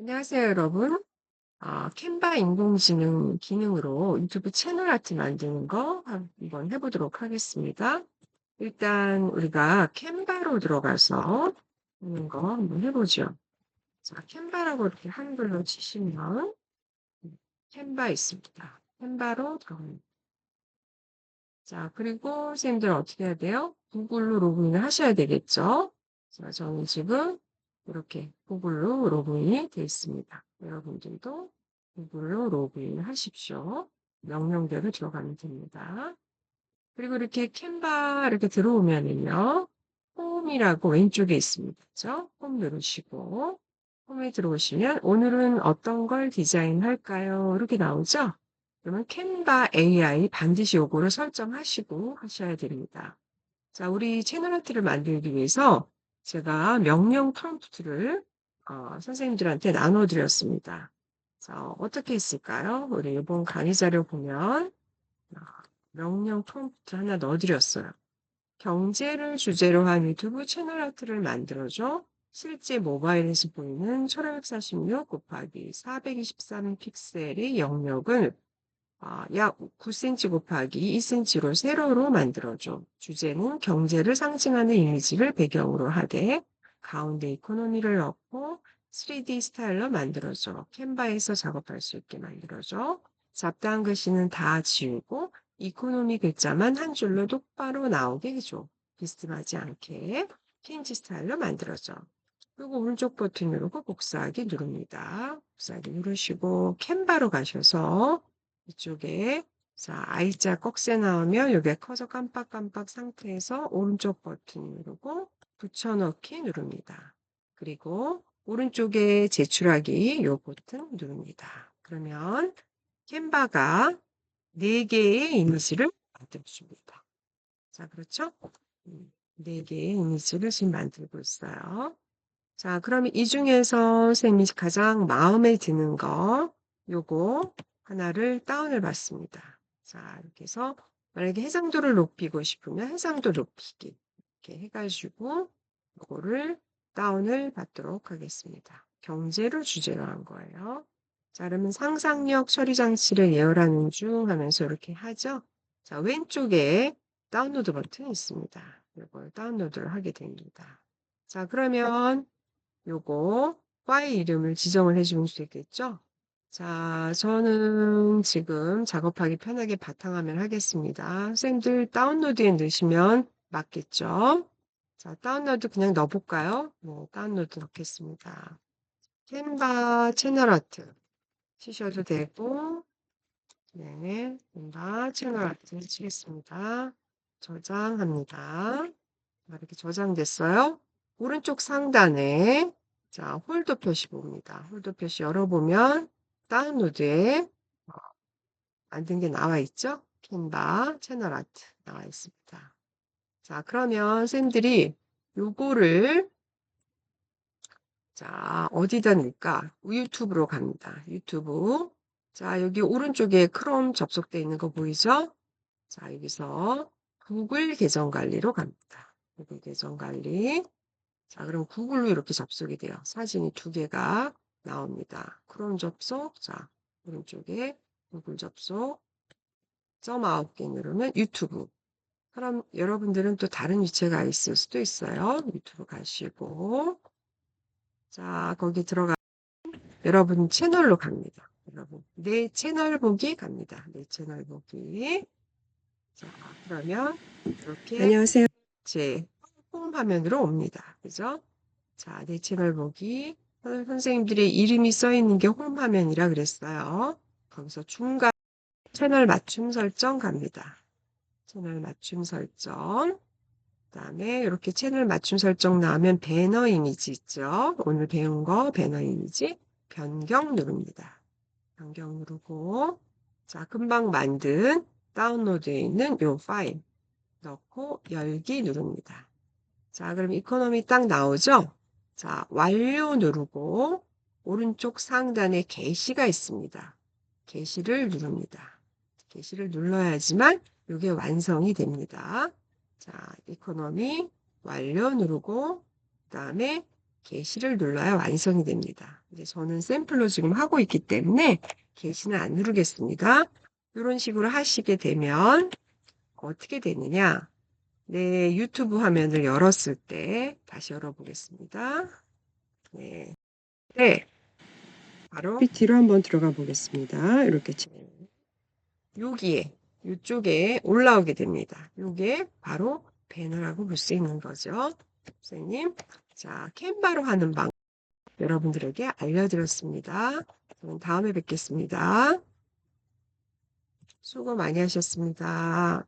안녕하세요, 여러분. 아, 캔바 인공지능 기능으로 유튜브 채널 아트 만드는 거 한번 해보도록 하겠습니다. 일단 우리가 캔바로 들어가서 하는 거 한번 해보죠. 자, 캔바라고 이렇게 한글로 치시면 캔바 있습니다. 캔바로 들어갑니다. 자, 그리고 선생님들 어떻게 해야 돼요? 구글로 로그인을 하셔야 되겠죠? 자, 저는 지금 이렇게 구글로 로그인이 되어 있습니다. 여러분들도 구글로 로그인 하십시오. 명령대로 들어가면 됩니다. 그리고 이렇게 캔바 이렇게 들어오면은요. 홈이라고 왼쪽에 있습니다. 그죠? 홈 누르시고 홈에 들어오시면 오늘은 어떤 걸 디자인할까요? 이렇게 나오죠? 그러면 캔바 AI 반드시 요거를 설정하시고 하셔야 됩니다. 자, 우리 채널 아트를 만들기 위해서 제가 명령 프롬프트를 어, 선생님들한테 나눠드렸습니다. 자, 어떻게 했을까요? 우리 이번 강의 자료 보면 어, 명령 프롬프트 하나 넣어드렸어요. 경제를 주제로 한 유튜브 채널 아트를 만들어줘. 실제 모바일에서 보이는 1546 곱하기 423 픽셀의 영역을 아, 약 9cm 곱하기 2cm로 세로로 만들어줘. 주제는 경제를 상징하는 이미지를 배경으로 하되 가운데 이코노미를 넣고 3D 스타일로 만들어줘. 캔바에서 작업할 수 있게 만들어줘. 잡다한 글씨는 다 지우고 이코노미 글자만 한 줄로 똑바로 나오게 해줘. 비스듬하지 않게 핀지 스타일로 만들어줘. 그리고 오른쪽 버튼 누르고 복사하기 누릅니다. 복사하기 누르시고 캔바로 가셔서 이쪽에 자 I자 꺽쇠 나오면 여기에 커서 깜빡깜빡 상태에서 오른쪽 버튼 누르고 붙여넣기 누릅니다. 그리고 오른쪽에 제출하기 요 버튼 누릅니다. 그러면 캔바가 4개의 이미지를 만들어줍니다. 자, 그렇죠? 4개의 이미지를 지금 만들고 있어요. 자, 그러면 이 중에서 선생님이 가장 마음에 드는 거 요거 하나를 다운을 받습니다. 자, 이렇게 해서 만약에 해상도를 높이고 싶으면 해상도 높이기 이렇게 해가지고 이거를 다운을 받도록 하겠습니다. 경제를 주제로 한 거예요. 자, 그러면 상상력 처리 장치를 예열하는 중 하면서 이렇게 하죠. 자, 왼쪽에 다운로드 버튼이 있습니다. 이걸 다운로드를 하게 됩니다. 자, 그러면 요거 파일 이름을 지정을 해주면 되겠죠? 자, 저는 지금 작업하기 편하게 바탕화면 하겠습니다. 선생님들 다운로드에 넣으시면 맞겠죠? 자, 다운로드 그냥 넣어볼까요? 네, 다운로드 넣겠습니다. 캔바 채널 아트 치셔도 되고, 네, 캔바 채널 아트 치겠습니다. 저장합니다. 이렇게 저장됐어요. 오른쪽 상단에 자, 홀더 표시 봅니다. 홀더 표시 열어보면 다운로드에 어, 만든 게 나와 있죠? 캔바 채널 아트 나와 있습니다. 자, 그러면 쌤들이 요거를 자, 어디다 넣을까? 유튜브로 갑니다. 유튜브. 자, 여기 오른쪽에 크롬 접속되어 있는 거 보이죠? 자, 여기서 구글 계정 관리로 갑니다. 구글 계정 관리. 자, 그럼 구글로 이렇게 접속이 돼요. 사진이 두 개가 나옵니다. 크롬 접속, 자, 오른쪽에 구글 접속, 점 9개 누르면 유튜브. 그럼 여러분들은 또 다른 위치가 있을 수도 있어요. 유튜브 가시고, 자, 거기 들어가, 여러분 채널로 갑니다. 여러분, 내 채널 보기 갑니다. 내 채널 보기. 자, 그러면 이렇게. 안녕하세요. 제 홈 화면으로 옵니다. 그죠? 자, 내 채널 보기. 선생님들의 이름이 써 있는 게 홈 화면이라 그랬어요. 거기서 중간 채널 맞춤 설정 갑니다. 채널 맞춤 설정. 그 다음에 이렇게 채널 맞춤 설정 나오면 배너 이미지 있죠. 오늘 배운 거 배너 이미지 변경 누릅니다. 변경 누르고 자 금방 만든 다운로드에 있는 요 파일 넣고 열기 누릅니다. 자 그럼 이코노미 딱 나오죠. 자, 완료 누르고 오른쪽 상단에 게시가 있습니다. 게시를 누릅니다. 게시를 눌러야지만 이게 완성이 됩니다. 자, 이코노미 완료 누르고 그 다음에 게시를 눌러야 완성이 됩니다. 근데 저는 샘플로 지금 하고 있기 때문에 게시는 안 누르겠습니다. 이런 식으로 하시게 되면 어떻게 되느냐? 내 유튜브 화면을 열었을 때 다시 열어보겠습니다. 네. 네. 바로 PPT로 한번 들어가 보겠습니다. 이렇게 여기에 이쪽에 올라오게 됩니다. 이게 바로 배너라고 볼 수 있는 거죠. 선생님, 자 캔바로 하는 방법 여러분들에게 알려드렸습니다. 저는 다음에 뵙겠습니다. 수고 많이 하셨습니다.